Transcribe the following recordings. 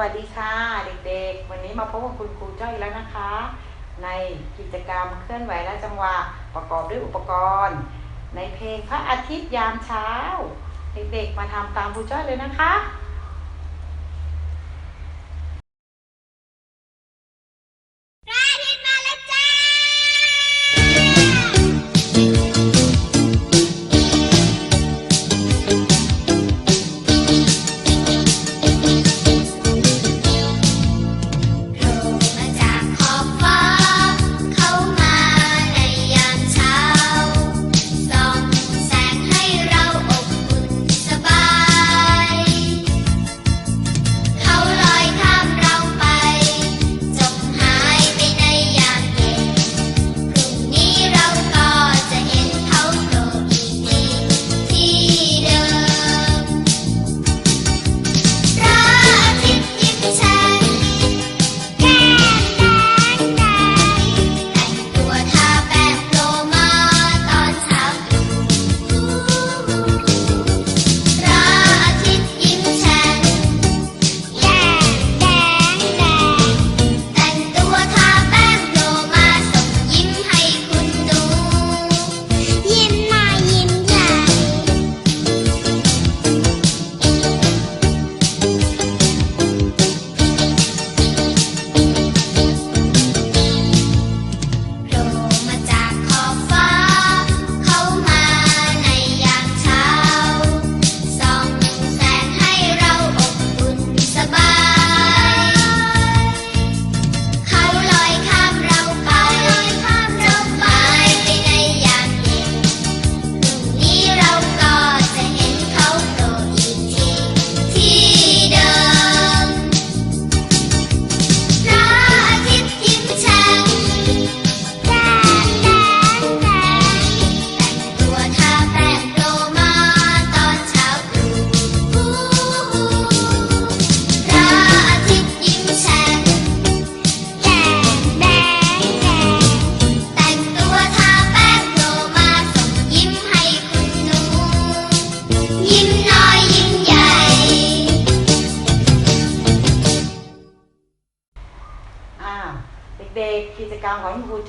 วัสดีค่ะเด็กๆ วันนี้มาพบกับคุณครูจ้อยแล้วนะคะ ในกิจกรรมเคลื่อนไหวและจังหวะประกอบด้วยอุปกรณ์ ในเพลงพระอาทิตย์ยามเช้า เด็กๆ มาทำตามครูจ้อยเลยนะคะ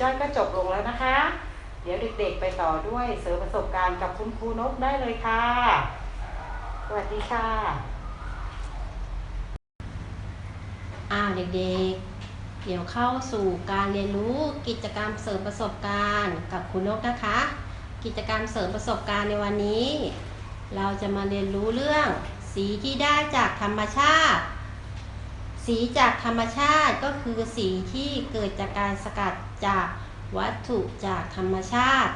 จ้อยก็จบลงแล้วนะคะ เดี๋ยวเด็กๆไปต่อด้วยเสริมประสบการณ์กับคุณครูนกได้เลยค่ะ สวัสดีค่ะ อ่าเด็กๆ เดี๋ยวเข้าสู่การเรียนรู้กิจกรรมเสริมประสบการณ์กับคุณนกนะคะ กิจกรรมเสริมประสบการณ์ในวันนี้ เราจะมาเรียนรู้เรื่องสีที่ได้จากธรรมชาติ สีจากธรรมชาติก็คือสีที่เกิดจากการสกัดจากวัตถุจากธรรมชาติ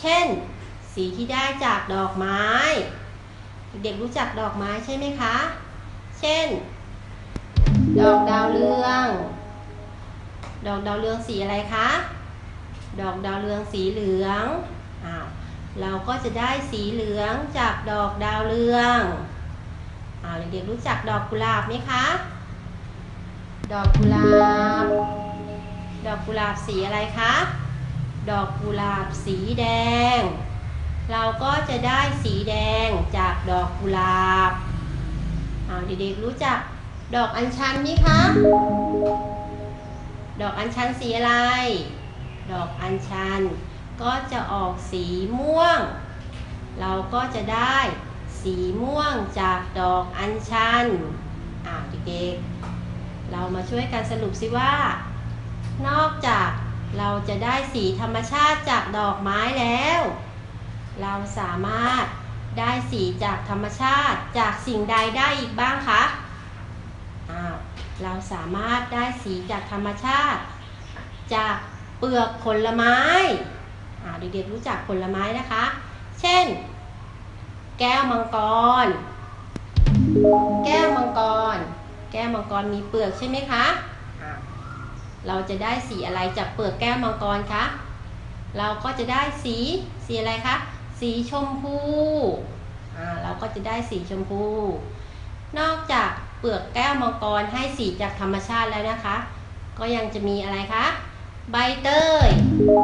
เช่น สีที่ได้จากดอกไม้ เด็กรู้จักดอกไม้ใช่ไหมคะ เช่น ดอกดาวเรือง ดอกดาวเรืองสีอะไรคะ ดอกดาวเรืองสีเหลือง อ้าว เราก็จะได้สีเหลืองจากดอกดาวเรือง อ้าเด็กๆรู้จักดอกกุหลาบไหมคะ ดอกกุหลาบ ดอกกุหลาบสีอะไรคะ ดอกกุหลาบสีแดง เราก็จะได้สีแดงจากดอกกุหลาบอ้าเด็กๆรู้จักดอกอัญชันไหมคะ ดอกอัญชันสีอะไร ดอกอัญชันก็จะออกสีม่วง เราก็จะได้ สีม่วงจากดอกอัญชันอ่าวเด็กๆเรามาช่วยกันสรุปสิว่า นอกจากเราจะได้สีธรรมชาติจากดอกไม้แล้ว เราสามารถได้สีจากธรรมชาติจากสิ่งใดได้อีกบ้างคะอ้าวเราสามารถได้สีจากธรรมชาติ จากเปลือกผลไม้อ่าเด็กๆรู้จักผลไม้นะคะ เช่น แก้วมังกร แก้วมังกร แก้วมังกรมีเปลือกใช่ไหมคะอ่าเราจะได้สีอะไรจากเปลือกแก้วมังกรคะ เราก็จะได้สีสีอะไรคะ สีชมพู อ่า เราก็จะได้สีชมพู นอกจากเปลือกแก้วมังกรให้สีจากธรรมชาติแล้วนะคะ ก็ยังจะมีอะไรคะ ใบเตย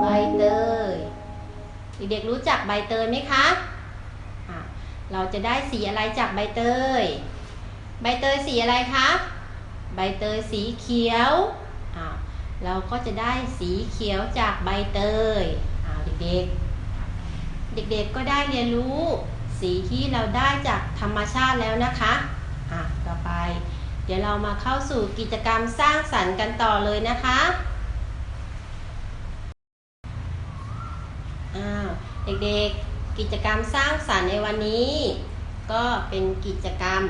ใบเตย เด็กๆรู้จักใบเตยไหมคะอะ เราจะได้สีอะไรจากใบเตย ใบเตยสีอะไรคะใบเตยสีเขียวอ้าวเราก็จะได้สีเขียวจากใบเตยอ้าวเด็กๆ เด็กๆก็ได้เรียนรู้สีที่เราได้จากธรรมชาติแล้วนะคะอะต่อไป เดี๋ยวเรามาเข้าสู่กิจกรรมสร้างสรรค์กันต่อเลยนะคะอ้าวเด็กๆ กิจกรรมสร้างสรรค์ในวันนี้ ก็เป็นกิจกรรม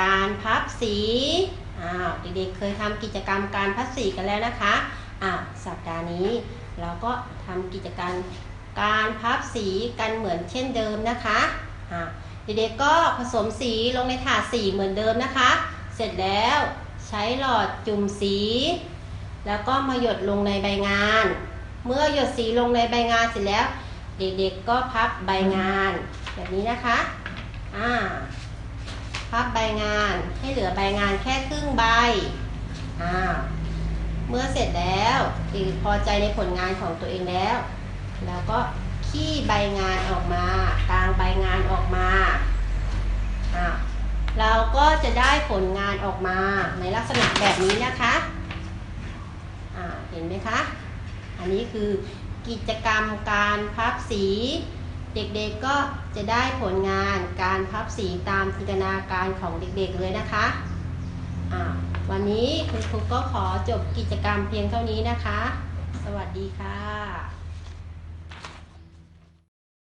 การพับสีอ้าวเด็กๆเคยทำกิจกรรมการพับสีกันแล้วนะคะอ่าสัปดาห์นี้ เราก็ทำกิจกรรมการพับสีกันเหมือนเช่นเดิมนะคะอ่าเด็กๆก็ผสมสีลงในถาดสีเหมือนเดิมนะคะ เสร็จแล้วใช้หลอดจุ่มสี แล้วก็มาหยดลงในใบงาน เมื่อหยดสีลงในใบงานเสร็จแล้ว เด็กๆก็พับใบงานแบบนี้นะคะอ่าพับใบงานให้เหลือใบงานแค่ครึ่งใบอ่าเมื่อเสร็จแล้วหรือพอใจในผลงานของตัวเองแล้วเราก็ขี้ใบงานออกมากางใบงานออกมาอ่าเราก็จะได้ผลงานออกมาในลักษณะแบบนี้นะคะอ่าเห็นไหมคะ อันนี้คือ กิจกรรมการพับสี เด็กๆก็จะได้ผลงานการพับสีตามจินตนาการของเด็กๆเลยนะคะวันนี้คุณครูก็ขอจบกิจกรรมเพียงเท่านี้นะคะ สวัสดีค่ะ